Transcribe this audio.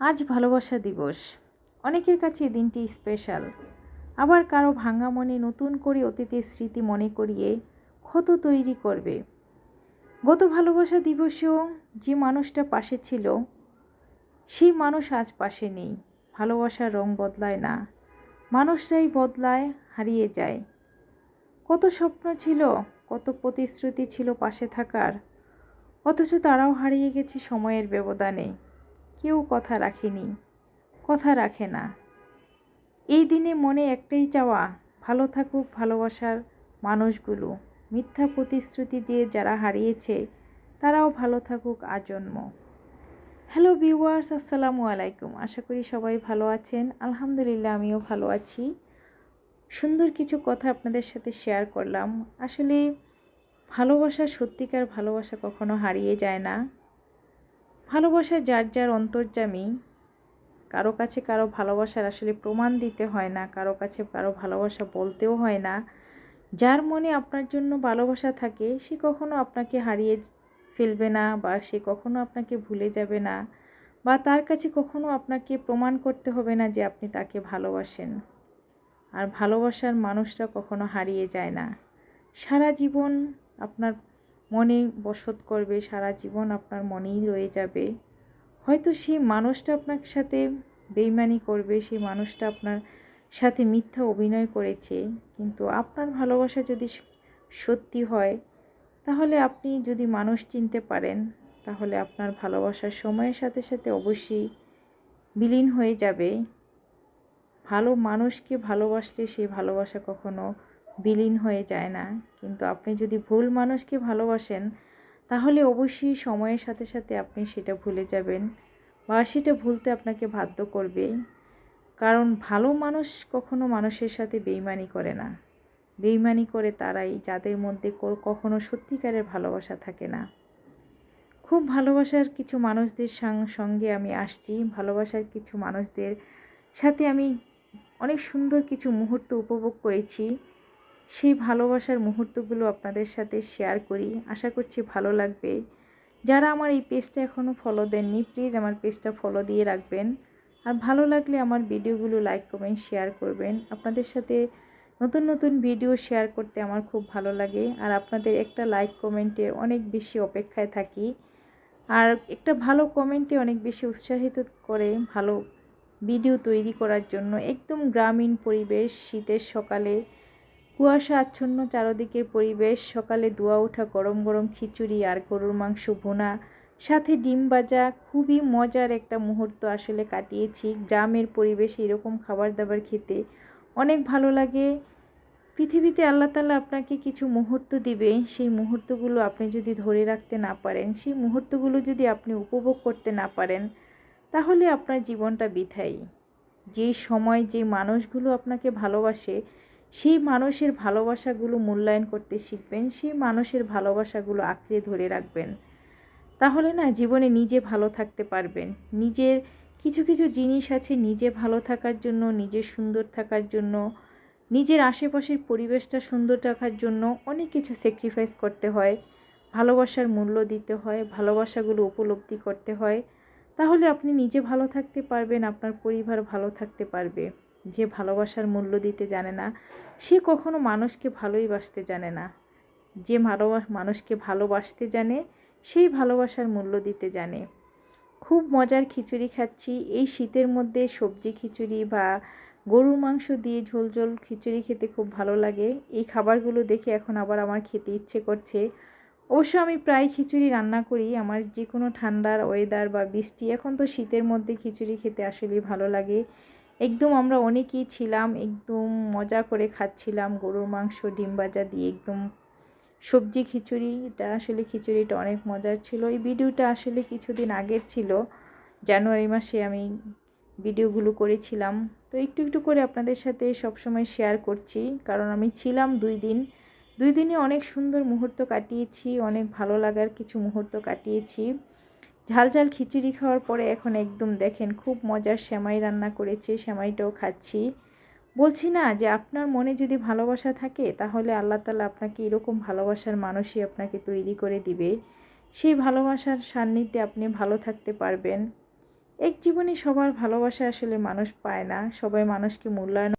আজ ভালোবাসা দিবস। অনেকের কাছে দিনটি স্পেশাল। আবার কারও ভাঙা মনে নতুন করে অতীতের স্মৃতি মনে করিয়ে ক্ষত তৈরি করবে। গত ভালোবাসা দিবসেও যে মানুষটা পাশে ছিল, সেই মানুষ আজ পাশে নেই। ভালোবাসার রং বদলায় না। মানুষরাই বদলায়, হারিয়ে যায়। কত স্বপ্ন ছিল, কত প্রতিশ্রুতি ছিল পাশে থাকার, অথচ তারাও হারিয়ে গেছে সময়ের ব্যবধানে। কেউ কথা রাখেনি, কথা রাখে না। এই দিনে মনে একটাই চাওয়া, ভালো থাকুক ভালোবাসার মানুষগুলো। মিথ্যা প্রতিশ্রুতি দিয়ে যারা হারিয়েছে, তারাও ভালো থাকুক আজন্ম। হ্যালো ভিউয়ার্স, আসসালামু আলাইকুম। আশা করি সবাই ভালো আছেন। আলহামদুলিল্লাহ, আমিও ভালো আছি। সুন্দর কিছু কথা আপনাদের সাথে শেয়ার করলাম। আসলে ভালোবাসা সত্যিকার ভালোবাসা কখনো হারিয়ে যায় না। ভালোবাসা যার যার অন্তর্জামী কারও কাছে কারও ভালোবাসার আসলে প্রমাণ দিতে হয় না, কারও কাছে কারও ভালোবাসা বলতেও হয় না। যার মনে আপনার জন্য ভালোবাসা থাকে, সে কখনো আপনাকে হারিয়ে ফেলবে না বা সে কখনো আপনাকে ভুলে যাবে না বা তার কাছে কখনো আপনাকে প্রমাণ করতে হবে না যে আপনি তাকে ভালোবাসেন। আর ভালোবাসার মানুষরা কখনো হারিয়ে যায় না। সারা জীবন আপনার মনে বসত করবে, সারা জীবন আপনার মনেই রয়ে যাবে। হয়তো সেই মানুষটা আপনার সাথে বেইমানি করবে, সেই মানুষটা আপনার সাথে মিথ্যা অভিনয় করেছে। কিন্তু আপনার ভালোবাসা যদি সত্যি হয়, তাহলে আপনি যদি মানুষ চিনতে পারেন, তাহলে আপনার ভালোবাসার সময়ের সাথে সাথে অবশ্যই বিলীন হয়ে যাবে। ভালো মানুষকে ভালোবাসলে সেই ভালোবাসা কখনো বিলীন হয়ে যায় না। কিন্তু আপনি যদি ভুল মানুষকে ভালোবাসেন, তাহলে অবশ্যই সময়ের সাথে সাথে আপনি সেটা ভুলে যাবেন বা সেটা ভুলতে আপনাকে বাধ্য করবে কারণ ভালো মানুষ কখনো মানুষের সাথে বেইমানি করে না। বেইমানি করে তারাই যাদের মধ্যে কখনো সত্যিকারের ভালোবাসা থাকে না। খুব ভালোবাসার কিছু মানুষদের সঙ্গে আমি আসছি। ভালোবাসার কিছু মানুষদের সাথে আমি অনেক সুন্দর কিছু মুহূর্ত উপভোগ করেছি। সেই ভালোবাসার মুহূর্তগুলো আপনাদের সাথে শেয়ার করি। আশা করছি ভালো লাগবে। যারা আমার এই পেজটা এখনও ফলো দেননি প্লিজ আমার পেজটা ফলো দিয়ে রাখবেন। আর ভালো লাগলে আমার ভিডিওগুলো লাইক কমেন্ট শেয়ার করবেন। আপনাদের সাথে নতুন নতুন ভিডিও শেয়ার করতে আমার খুব ভালো লাগে। আর আপনাদের একটা লাইক কমেন্টের অনেক বেশি অপেক্ষায় থাকি। আর একটা ভালো কমেন্টে অনেক বেশি উৎসাহিত করে ভালো ভিডিও তৈরি করার জন্য। একদম গ্রামীণ পরিবেশ, শীতের সকালে কুয়াশা আচ্ছন্ন চারদিকের পরিবেশ, সকালে ধোয়া ওঠা গরম গরম খিচুড়ি আর গরুর মাংস ভুনা, সাথে ডিম ভাজা, খুবই মজার একটা মুহূর্ত আসলে কাটিয়েছি। গ্রামের পরিবেশে এরকম খাবার দাবার খেতে অনেক ভালো লাগে। পৃথিবীতে আল্লাহ তালা আপনাকে কিছু মুহূর্ত দিবে, সেই মুহূর্তগুলো আপনি যদি ধরে রাখতে না পারেন, সেই মুহূর্তগুলো যদি আপনি উপভোগ করতে না পারেন, তাহলে আপনার জীবনটা বিথায়ী। যে সময় যে মানুষগুলো আপনাকে ভালোবাসে সেই মানুষের ভালোবাসাগুলো মূল্যায়ন করতে শিখবেন, সেই মানুষের ভালোবাসাগুলো আঁকড়ে ধরে রাখবেন। তাহলে না জীবনে নিজে ভালো থাকতে পারবেন। নিজের কিছু কিছু জিনিস আছে নিজে ভালো থাকার জন্য, নিজে সুন্দর থাকার জন্য, নিজের আশেপাশের পরিবেশটা সুন্দর রাখার জন্য অনেক কিছু স্যাক্রিফাইস করতে হয়। ভালোবাসার মূল্য দিতে হয়, ভালোবাসাগুলো উপলব্ধি করতে হয়। তাহলে আপনি নিজে ভালো থাকতে পারবেন, আপনার পরিবার ভালো থাকতে পারবে। যে ভালোবাসার মূল্য দিতে জানে না, সে কখনো মানুষকে ভালোই বাসতে জানে না। যে ভালোবাস মানুষকে ভালোবাসতে জানে, সেই ভালোবাসার মূল্য দিতে জানে। খুব মজার খিচুড়ি খাচ্ছি। এই শীতের মধ্যে সবজি খিচুড়ি বা গরুর মাংস দিয়ে ঝোল ঝোল খিচুড়ি খেতে খুব ভালো লাগে। এই খাবারগুলো দেখে এখন আবার আমার খেতে ইচ্ছে করছে। অবশ্য আমি প্রায় খিচুড়ি রান্না করি। আমার যে কোনো ঠান্ডার ওয়েদার বা বৃষ্টি, এখন তো শীতের মধ্যে খিচুড়ি খেতে আসলেই ভালো লাগে। একদম আমরা অনেকেই ছিলাম, একদম মজা করে খাচ্ছিলাম, গরুর মাংস, ডিম ভাজা দিয়ে একদম সবজি খিচুড়ি। এটা আসলে খিচুড়িটা অনেক মজার ছিল। এই ভিডিওটা আসলে কিছুদিন আগের ছিল। জানুয়ারি মাসে আমি ভিডিওগুলো করেছিলাম। তো একটু একটু করে আপনাদের সাথে সবসময় শেয়ার করছি। কারণ আমি ছিলাম দুই দিন। দুই দিনে অনেক সুন্দর মুহূর্ত কাটিয়েছি, অনেক ভালো লাগার কিছু মুহূর্ত কাটিয়েছি। ঝাল ঝাল খিচুড়ি খাওয়ার পরে এখন একদম দেখেন খুব মজার সেমাই রান্না করেছে, সেমাইটাও খাচ্ছি। বলছি না যে আপনার মনে যদি ভালোবাসা থাকে তাহলে আল্লাহ তালা আপনাকে এরকম ভালোবাসার মানুষই আপনাকে তৈরি করে দিবে। সেই ভালোবাসার সান্নিধ্যে আপনি ভালো থাকতে পারবেন। এক জীবনে সবার ভালোবাসা আসলে মানুষ পায় না, সবাই মানুষকে মূল্যায়ন